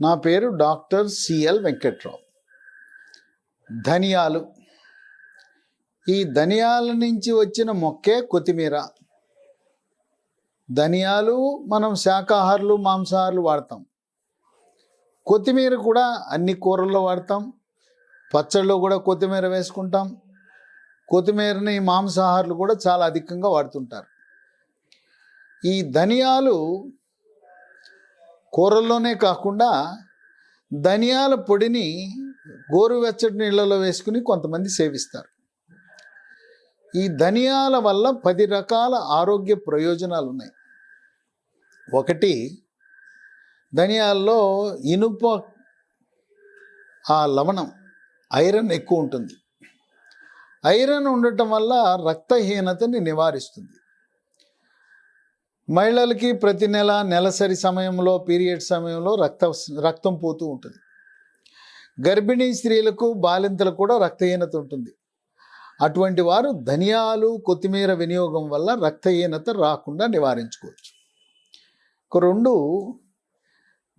నా పేరు doctor CL Venkatrao. ధనియాలు. ఈ ధనియాల నుంచి వచ్చిన మొక్కే కొత్తిమీర. ధనియాలు మనం శాకాహారులు మాంసాహారులు వాడతాం. కొత్తిమీర కూడా అన్ని కూరల్లో వాడతాం. పచ్చళ్ళు కూడా కొత్తిమీర వేసుకుంటాం. కొత్తిమీరని మాంసాహారులు కూడా చాలా అధికంగా వాడుతుంటారు. ఈ ధనియాలు కూరల్లోనే కాకుండా ధనియాల పొడిని గోరువెచ్చటి నీళ్ళలో వేసుకుని కొంతమంది సేవిస్తారు. ఈ ధనియాల వల్ల పది రకాల ఆరోగ్య ప్రయోజనాలు ఉన్నాయి ఒకటి ధనియాల్లో ఇనుప ఆ లవణం ఐరన్ ఎక్కువ ఉంటుంది. ఐరన్ ఉండటం వల్ల రక్తహీనతని నివారిస్తుంది. మహిళలకి ప్రతి నెల నెలసరి సమయంలో పీరియడ్ సమయంలో రక్త రక్తం పోతూ ఉంటుంది. గర్భిణీ స్త్రీలకు బాలింతలకు కూడా రక్తహీనత ఉంటుంది. అటువంటి వారు ధనియాలు కొత్తిమీర వినియోగం వల్ల రక్తహీనత రాకుండా నివారించుకోవచ్చు. ఒక రెండు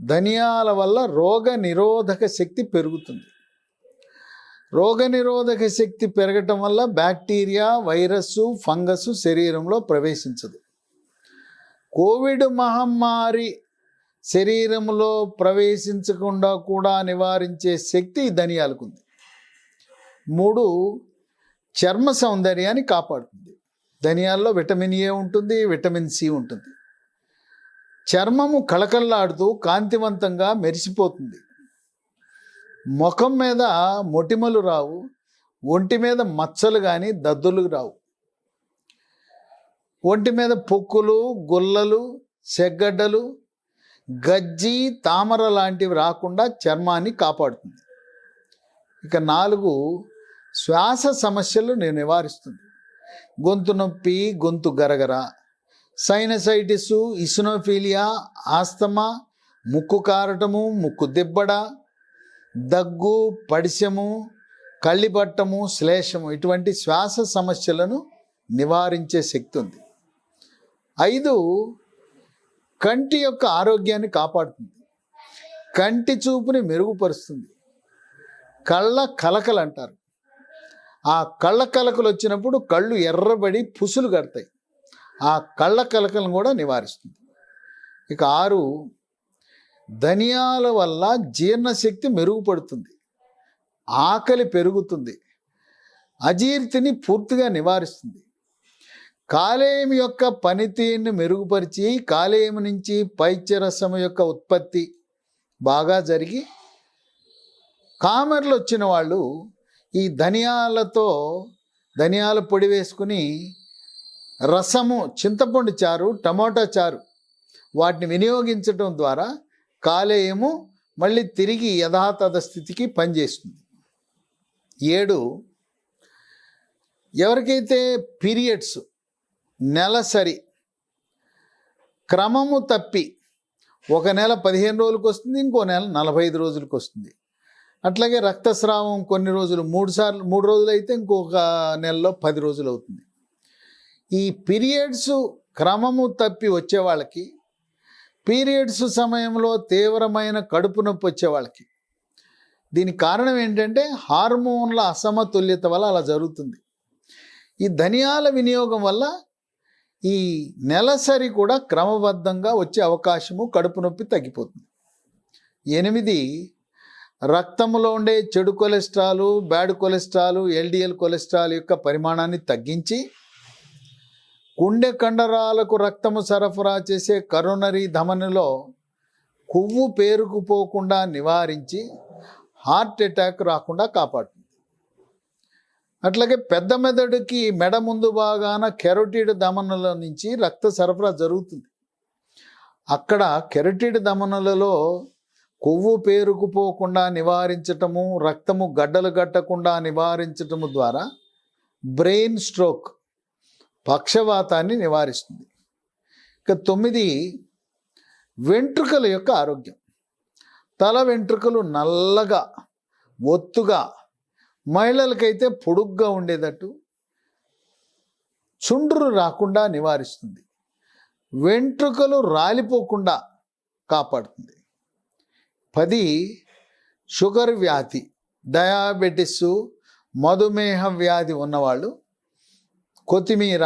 ధనియాల వల్ల రోగ నిరోధక శక్తి పెరుగుతుంది. రోగ నిరోధక శక్తి పెరగటం వల్ల బ్యాక్టీరియా వైరస్ ఫంగస్ శరీరంలో ప్రవేశించదు. కోవిడ్ మహమ్మారి శరీరంలో ప్రవేశించకుండా కూడా నివారించే శక్తి ధనియాలకు ఉంది. మూడు చర్మ సౌందర్యాన్ని కాపాడుతుంది. ధనియాల్లో విటమిన్ ఏ ఉంటుంది విటమిన్ సి ఉంటుంది. చర్మము కళకళలాడుతూ కాంతివంతంగా మెరిసిపోతుంది. ముఖం మీద మొటిమలు రావు ఒంటి మీద మచ్చలు కానీ దద్దులు రావు. ఒంటి మీద పొక్కులు గుల్లలు సెగ్గడ్డలు గజ్జి తామర లాంటివి రాకుండా చర్మాన్ని కాపాడుతుంది. ఇక నాలుగు శ్వాస సమస్యలు నేను నివారిస్తుంది. గొంతు నొప్పి గొంతు గరగర సైనసైటిస్ ఇసినోఫీలియా ఆస్తమా ముక్కు కారటము ముక్కు దిబ్బడ దగ్గు పడిశము కళ్ళిపట్టము శ్లేషము ఇటువంటి శ్వాస సమస్యలను నివారించే శక్తి ఉంది. ఐదు కంటి యొక్క ఆరోగ్యాన్ని కాపాడుతుంది. కంటి చూపుని మెరుగుపరుస్తుంది. కళ్ళ కలకలు అంటారు. ఆ కళ్ళ కలకలు వచ్చినప్పుడు కళ్ళు ఎర్రబడి పుసులు కడతాయి. ఆ కళ్ళ కలకలను కూడా నివారిస్తుంది. ఇక ఆరు ధనియాల వల్ల జీర్ణశక్తి మెరుగుపడుతుంది. ఆకలి పెరుగుతుంది. అజీర్తిని పూర్తిగా నివారిస్తుంది. కాలేయం యొక్క పనితీరుని మెరుగుపరిచి కాలేయం నుంచి పైత్యరసం యొక్క ఉత్పత్తి బాగా జరిగి కామర్లు వచ్చిన వాళ్ళు ఈ ధనియాలతో ధనియాల పొడి వేసుకుని రసము చింతపండు చారు టమాటా చారు వాటిని వినియోగించడం ద్వారా కాలేయము మళ్ళీ తిరిగి యథాతథ స్థితికి పనిచేస్తుంది. ఏడు ఎవరికైతే పీరియడ్స్ నెలసరి. క్రమము తప్పి. ఒక నెల పదిహేను రోజులకు వస్తుంది ఇంకో నెల నలభై ఐదు రోజులకు వస్తుంది అట్లాగే రక్తస్రావం కొన్ని రోజులు మూడు సార్లు మూడు రోజులు అయితే ఇంకొక నెలలో పది రోజులు అవుతుంది ఈ పీరియడ్స్ క్రమము తప్పి వచ్చే వాళ్ళకి పీరియడ్స్ సమయంలో తీవ్రమైన కడుపు నొప్పి వచ్చే వాళ్ళకి దీనికి కారణం ఏంటంటే హార్మోన్ల అసమతుల్యత వల్ల అలా జరుగుతుంది. ఈ ధనియాల వినియోగం వల్ల ఈ నెలసరి కూడా క్రమబద్ధంగా వచ్చే అవకాశము కడుపు నొప్పి తగ్గిపోతుంది. ఎనిమిది రక్తంలో ఉండే చెడు cholesterol bad cholesterol LDL cholesterol యొక్క పరిమాణాన్ని తగ్గించి గుండె కండరాలకు రక్తము సరఫరా చేసే కరోనరీ ధమనిలో కొవ్వు పేరుకుపోకుండా నివారించి హార్ట్ అటాక్ రాకుండా కాపాడుతుంది అట్లాగే పెద్ద మెదడుకి మెడ ముందు భాగాన కెరోటిడ్ దమనల నుంచి రక్త సరఫరా జరుగుతుంది. అక్కడ కెరటిడ్ దమనలలో కొవ్వు పేరుకుపోకుండా నివారించటము రక్తము గడ్డలు గట్టకుండా నివారించటము ద్వారా బ్రెయిన్ స్ట్రోక్ పక్షవాతాన్ని నివారిస్తుంది. ఇక తొమ్మిది వెంట్రుకల యొక్క ఆరోగ్యం. తల వెంట్రుకలు నల్లగా ఒత్తుగా మహిళలకైతే పొడుగ్గా ఉండేటట్టు చుండ్రు రాకుండా నివారిస్తుంది. వెంట్రుకలు రాలిపోకుండా కాపాడుతుంది. పది షుగర్ వ్యాధి డయాబెటిస్ మధుమేహ వ్యాధి ఉన్నవాళ్ళు కొత్తిమీర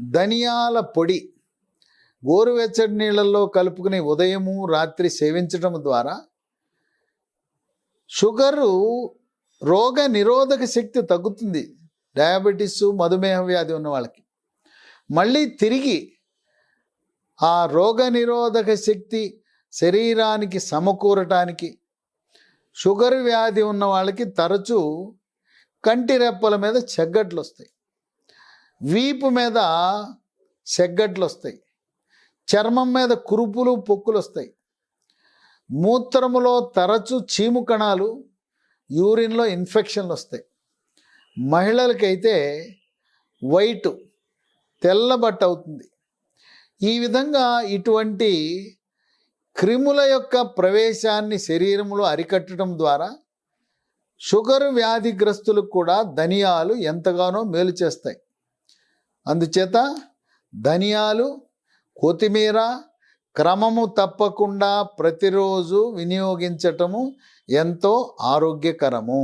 ధనియాల పొడి గోరువెచ్చటి నీళ్ళల్లో కలుపుకుని ఉదయము రాత్రి సేవించడం ద్వారా షుగరు రోగ నిరోధక శక్తి తగ్గుతుంది. డయాబెటీస్ మధుమేహ వ్యాధి ఉన్న వాళ్ళకి. మళ్ళీ తిరిగి ఆ రోగ నిరోధక శక్తి శరీరానికి సమకూరటానికి షుగర్ వ్యాధి ఉన్న వాళ్ళకి తరచూ కంటి రెప్పల మీద చెగ్గట్లు వస్తాయి. వీపు మీద చెగ్గట్లు వస్తాయి. చర్మం మీద కురుపులు పొక్కులు వస్తాయి. మూత్రములో తరచు చీము కణాలు యూరిన్లో ఇన్ఫెక్షన్లు వస్తాయి. మహిళలకైతే వైట్ తెల్లబట్ట అవుతుంది. ఈ విధంగా ఇటువంటి క్రిముల యొక్క ప్రవేశాన్ని శరీరంలో అరికట్టడం ద్వారా షుగర్ వ్యాధిగ్రస్తులకు కూడా ధనియాలు ఎంతగానో మేలు చేస్తాయి. అందుచేత ధనియాలు కొత్తిమీర క్రమము తప్పకుండా ప్రతిరోజు వినియోగించటము ఎంతో ఆరోగ్యకరము.